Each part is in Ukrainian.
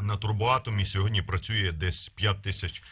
На турбоатомі сьогодні працює десь 5 тисяч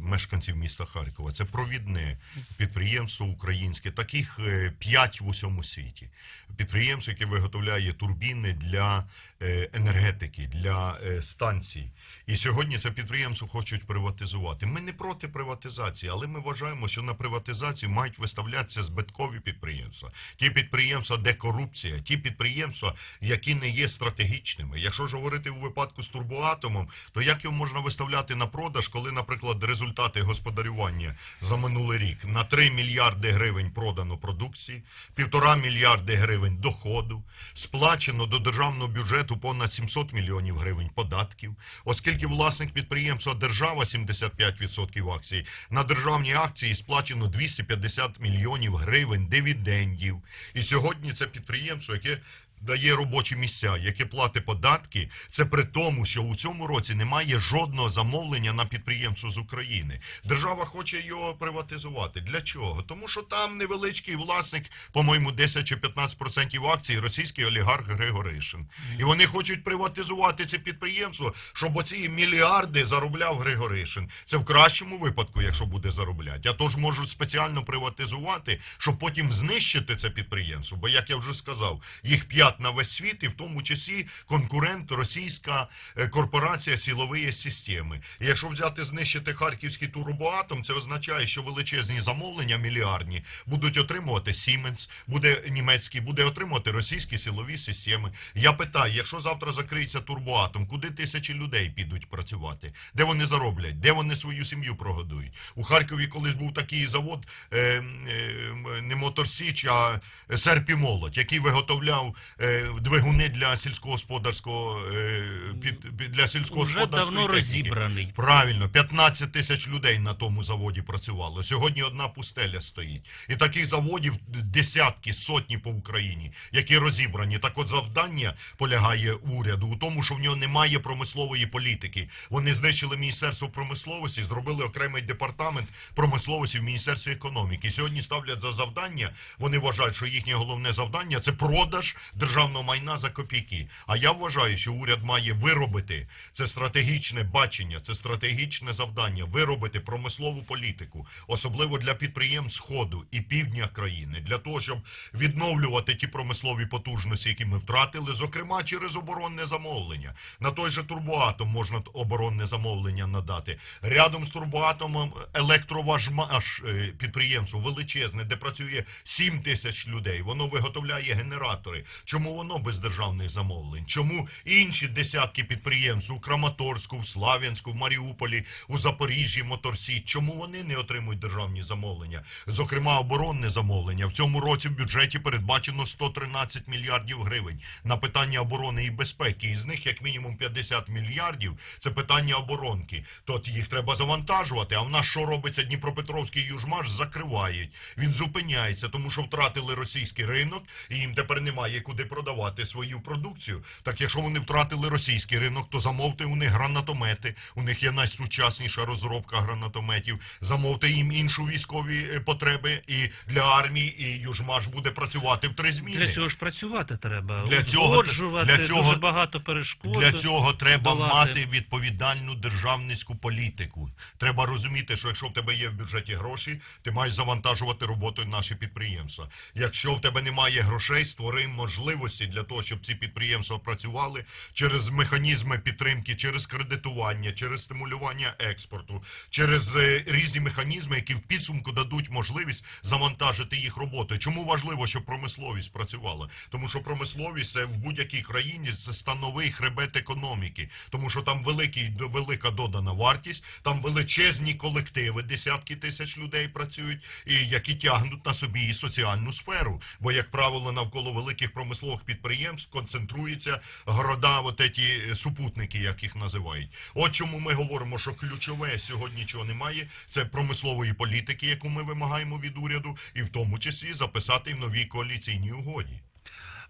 мешканців міста Харкова. Це провідне підприємство українське, таких 5 в усьому світі. Підприємство, яке виготовляє турбіни для е, енергетики, для е, станцій. І сьогодні це підприємство хочуть приватизувати. Ми не проти приватизації, але ми вважаємо, що на приватизацію мають виставлятися збиткові підприємства. Ті підприємства, де корупція, ті підприємства, які не є стратегічними. Якщо ж говорити у випадку з турбоатомом, то як його можна виставляти на продаж, коли, наприклад, результати господарювання за минулий рік на 3 мільярди гривень продано продукції, півтора мільярди гривень доходу, сплачено до державного бюджету понад 700 мільйонів гривень податків, оскільки власник підприємства держава 75% акцій, на державні акції сплачено 250 мільйонів гривень дивідендів. І сьогодні це підприємство, яке дає робочі місця, яке платить податки, це при тому, що у цьому році немає жодного замовлення на підприємство з України. Держава хоче його приватизувати. Для чого? Тому що там невеличкий власник, по-моєму, 10 чи 15% акцій, російський олігарх Григоришин. І вони хочуть приватизувати це підприємство, щоб оці мільярди заробляв Григоришин. Це в кращому випадку, якщо буде заробляти. А то ж можуть спеціально приватизувати, щоб потім знищити це підприємство. Бо, як я вже сказав, їх п'ять на весь світ, і в тому числі конкурент російська е, корпорація силової системи. І якщо взяти знищити харківський турбоатом, це означає, що величезні замовлення мільярдні будуть отримувати Siemens, буде німецький, буде отримувати російські силові системи. Я питаю, якщо завтра закриється турбоатом, куди тисячі людей підуть працювати? Де вони зароблять? Де вони свою сім'ю прогодують? У Харкові колись був такий завод, е, е, не Моторсіч, а Серпі Молодь, який виготовляв е, двигуни для сільськогосподарського е, під, для сільськогосподарської давно техніки. розібраний. Правильно, 15 тисяч людей на тому заводі працювало. Сьогодні одна пустеля стоїть. І таких заводів десятки, сотні по Україні, які розібрані. Так от завдання полягає уряду у тому, що в нього немає промислової політики. Вони знищили Міністерство промисловості, зробили окремий департамент промисловості в Міністерстві економіки. Сьогодні ставлять за завдання, вони вважають, що їхнє головне завдання це продаж державного майна за копійки. А я вважаю, що уряд має виробити це стратегічне бачення, це стратегічне завдання виробити промислову політику, особливо для підприємств Сходу і півдня країни, для того, щоб відновлювати ті промислові потужності, які ми втратили, зокрема через оборонне замовлення. На той же турбоатом можна оборонне замовлення надати. Рядом з турбоатомом електроважмаш е, підприємство величезне, де працює 7 тисяч людей. Воно виготовляє генератори. Чому воно без державних замовлень? Чому інші десятки підприємств у Краматорську, в Слав'янську, в Маріуполі, у Запоріжжі, Моторсі, чому вони не отримують державні замовлення? Зокрема, оборонне замовлення. В цьому році в бюджеті передбачено 113 мільярдів гривень на питання оборони і безпеки. Із них як мінімум 50 мільярдів це питання оборонки. То їх треба завантажувати. А в нас що робиться? Дніпропетровський южмаш закривають. Він зупиняється, тому що втратили російський ринок, і їм тепер немає куди продавати свою продукцію. Так якщо вони втратили російський ринок, то замовте у них гранатомети. У них є найсучасніша розробка гранатометів. Замовте їм іншу військові е, потреби і для армії, і южмаш буде працювати в три зміни. Для цього ж працювати треба. Для цього- для цього- дуже багато перешкод. Для цього треба долати. мати відповідальну державницьку політику. Треба розуміти, що якщо в тебе є в бюджеті гроші, ти маєш завантажувати роботою наші підприємства. Якщо в тебе немає грошей, створи можливості для того, щоб ці підприємства працювали через механізми підтримки, через кредитування, через стимулювання експорту, через е, різні механізми, які в підсумку дадуть можливість завантажити їх роботою. Чому важливо, щоб промисловість працювала? Тому що промисловість це в будь-якій країні це становий хребет економіки, тому що там великий велика додана вартість, там величезні колективи, десятки тисяч людей працюють, і які тягнуть на собі і соціальну сферу. Бо, як правило, навколо великих промислових підприємств концентруються города, от ті супутники, як їх називають. От чому ми говоримо, що ключове сьогодні чого немає, це промислової політики, яку ми вимагаємо від уряду, і в тому числі записати в новій коаліційній угоді.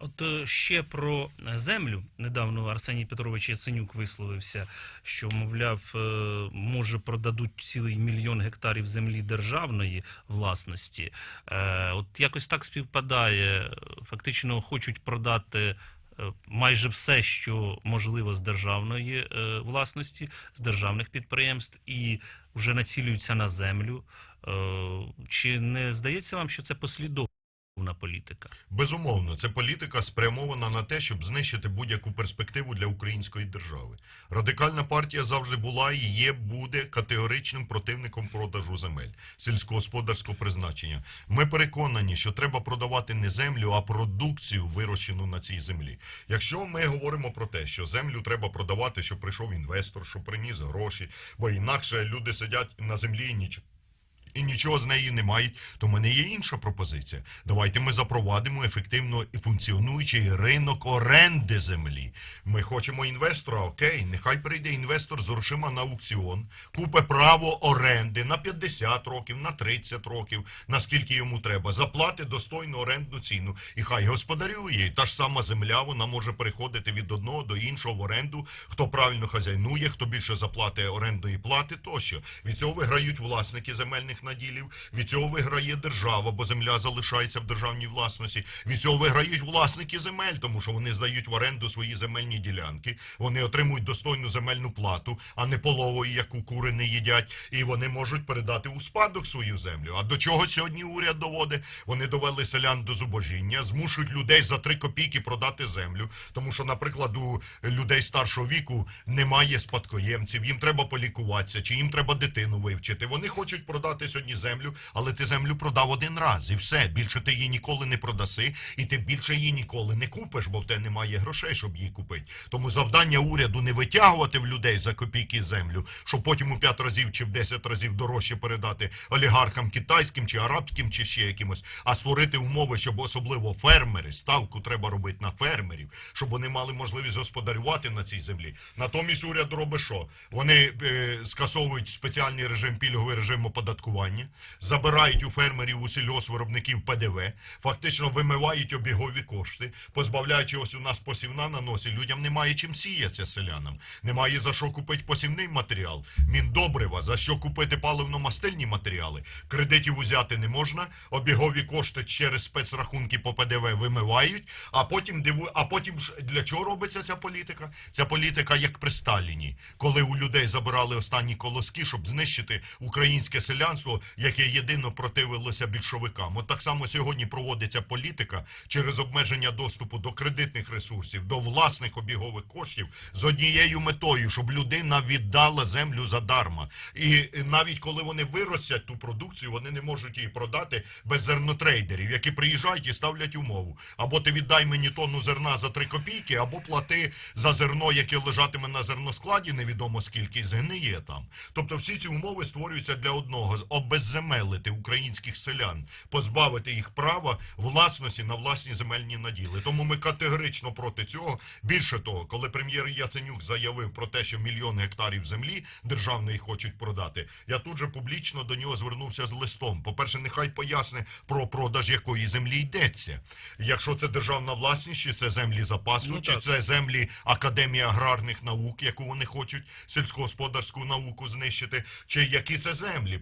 От е, ще про землю. Недавно Арсеній Петрович Яценюк висловився, що, мовляв, е, може продадуть цілий мільйон гектарів землі державної власності. Е, От якось так співпадає. Фактично хочуть продати майже все, що можливо з державної власності, з державних підприємств, і вже націлюються на землю. Чи не здається вам, що це послідовна політика? Безумовно, це політика спрямована на те, щоб знищити будь-яку перспективу для української держави. Радикальна партія завжди була і є, буде категоричним противником продажу земель сільськогосподарського призначення. Ми переконані, що треба продавати не землю, а продукцію, вирощену на цій землі. Якщо ми говоримо про те, що землю треба продавати, щоб прийшов інвестор, щоб приніс гроші, бо інакше люди сидять на землі і нічого. І нічого з неї не мають, то в мене є інша пропозиція. Давайте ми запровадимо ефективно і функціонуючий ринок оренди землі. Ми хочемо інвестора, окей, нехай прийде інвестор з грошима на аукціон, купе право оренди на 50 років, на 30 років, наскільки йому треба, заплати достойну орендну ціну. І хай господарює. Та ж сама земля, вона може переходити від одного до іншого в оренду, хто правильно хазяйнує, хто більше заплатить орендної плати тощо. Від цього виграють власники земельних наділів, від цього виграє держава, бо земля залишається в державній власності. Від цього виграють власники земель, тому що вони здають в оренду свої земельні ділянки, вони отримують достойну земельну плату, а не половою, яку кури не їдять, і вони можуть передати у спадок свою землю. А до чого сьогодні уряд доводить? Вони довели селян до зубожіння, змушують людей за три копійки продати землю, тому що, наприклад, у людей старшого віку немає спадкоємців, їм треба полікуватися, чи їм треба дитину вивчити. Вони хочуть продати сьогодні землю, але ти землю продав один раз і все. Більше ти її ніколи не продаси, і ти більше її ніколи не купиш, бо в тебе немає грошей, щоб її купити. Тому завдання уряду не витягувати в людей за копійки землю, щоб потім у п'ять разів чи в десять разів дорожче передати олігархам китайським чи арабським, чи ще якимось, а створити умови, щоб особливо фермери, ставку треба робити на фермерів, щоб вони мали можливість господарювати на цій землі. Натомість уряд робить що? Вони е, скасовують спеціальний режим, пільговий режим оподаткування, забирають у фермерів, у сільгоспвиробників ПДВ, фактично вимивають обігові кошти, позбавляючи ось у нас посівна на носі. Людям немає чим сіятися селянам. Немає за що купити посівний матеріал, міндобрива, за що купити паливно-мастильні матеріали. Кредитів узяти не можна, обігові кошти через спецрахунки по ПДВ вимивають, а потім диву, а потім ж для чого робиться ця політика? Ця політика як при Сталіні, коли у людей забирали останні колоски, щоб знищити українське селянство, яке єдино противилося більшовикам. От так само сьогодні проводиться політика через обмеження доступу до кредитних ресурсів, до власних обігових коштів з однією метою, щоб людина віддала землю задарма. І навіть коли вони виростять ту продукцію, вони не можуть її продати без зернотрейдерів, які приїжджають і ставлять умову. Або ти віддай мені тонну зерна за 3 копійки, або плати за зерно, яке лежатиме на зерноскладі, невідомо скільки, згниє там. Тобто всі ці умови створюються для одного – обезземелити українських селян, позбавити їх права власності на власні земельні наділи. Тому ми категорично проти цього. Більше того, коли прем'єр Яценюк заявив про те, що мільйон гектарів землі державної хочуть продати, я тут же публічно до нього звернувся з листом. По-перше, нехай поясне про продаж якої землі йдеться. Якщо це державна власність, чи це землі запасу, Ну, чи так. це землі Академії аграрних наук, яку вони хочуть сільськогосподарську науку знищити, чи які це землі.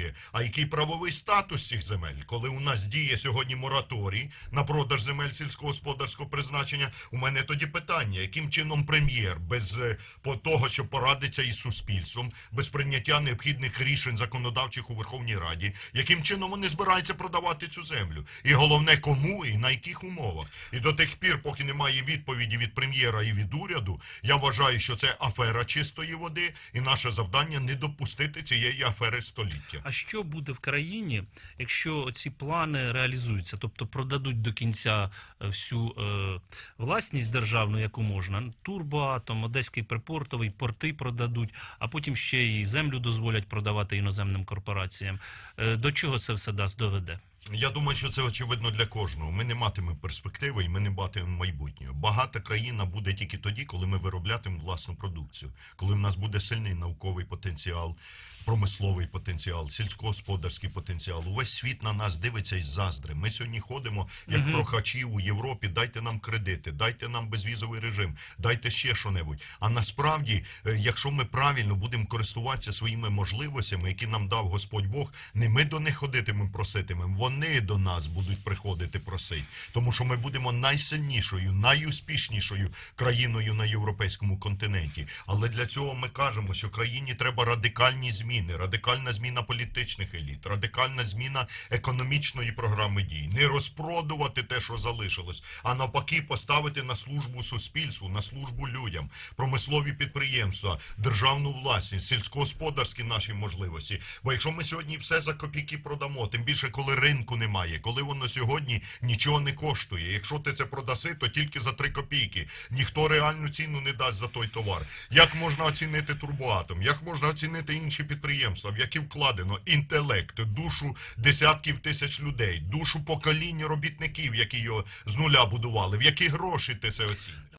По-друге, а який правовий статус цих земель, коли у нас діє сьогодні мораторій на продаж земель сільськогосподарського призначення, у мене тоді питання, яким чином прем'єр без е, по того, що порадиться із суспільством, без прийняття необхідних рішень законодавчих у Верховній Раді, яким чином вони збираються продавати цю землю, і головне, кому і на яких умовах. І до тих пір, поки немає відповіді від прем'єра і від уряду, я вважаю, що це афера чистої води, і наше завдання не допустити цієї афери століття. А що буде в країні, якщо ці плани реалізуються, тобто продадуть до кінця е, всю е, власність державну, яку можна, турбоатом, одеський припортовий, порти продадуть, а потім ще і землю дозволять продавати іноземним корпораціям. Е, до чого це все дасть доведе? Я думаю, що це очевидно для кожного. Ми не матимемо перспективи і ми не матимемо майбутнього. Багата країна буде тільки тоді, коли ми вироблятимемо власну продукцію, коли в нас буде сильний науковий потенціал, промисловий потенціал, сільськогосподарський потенціал. Увесь світ на нас дивиться із заздри. Ми сьогодні ходимо як Мгм. прохачі у Європі. Дайте нам кредити, дайте нам безвізовий режим, дайте ще що-небудь. А насправді, е, якщо ми правильно будемо користуватися своїми можливостями, які нам дав Господь Бог, не ми до них ходитимемо, проситимемо. Вони до нас будуть приходити просити, тому що ми будемо найсильнішою, найуспішнішою країною на європейському континенті. Але для цього ми кажемо, що країні треба радикальні зміни, радикальна зміна політичних еліт, радикальна зміна економічної програми дій, не розпродувати те, що залишилось, а навпаки, поставити на службу суспільству, на службу людям, промислові підприємства, державну власність, сільськогосподарські наші можливості. Бо якщо ми сьогодні все за копійки продамо, тим більше коли ринку немає, коли воно сьогодні нічого не коштує. Якщо ти це продаси, то тільки за три копійки. Ніхто реальну ціну не дасть за той товар. Як можна оцінити турбоатом? Як можна оцінити інші підприємства, в які вкладено інтелект, душу десятків тисяч людей, душу покоління робітників, які його з нуля будували? В які гроші ти це оціниш?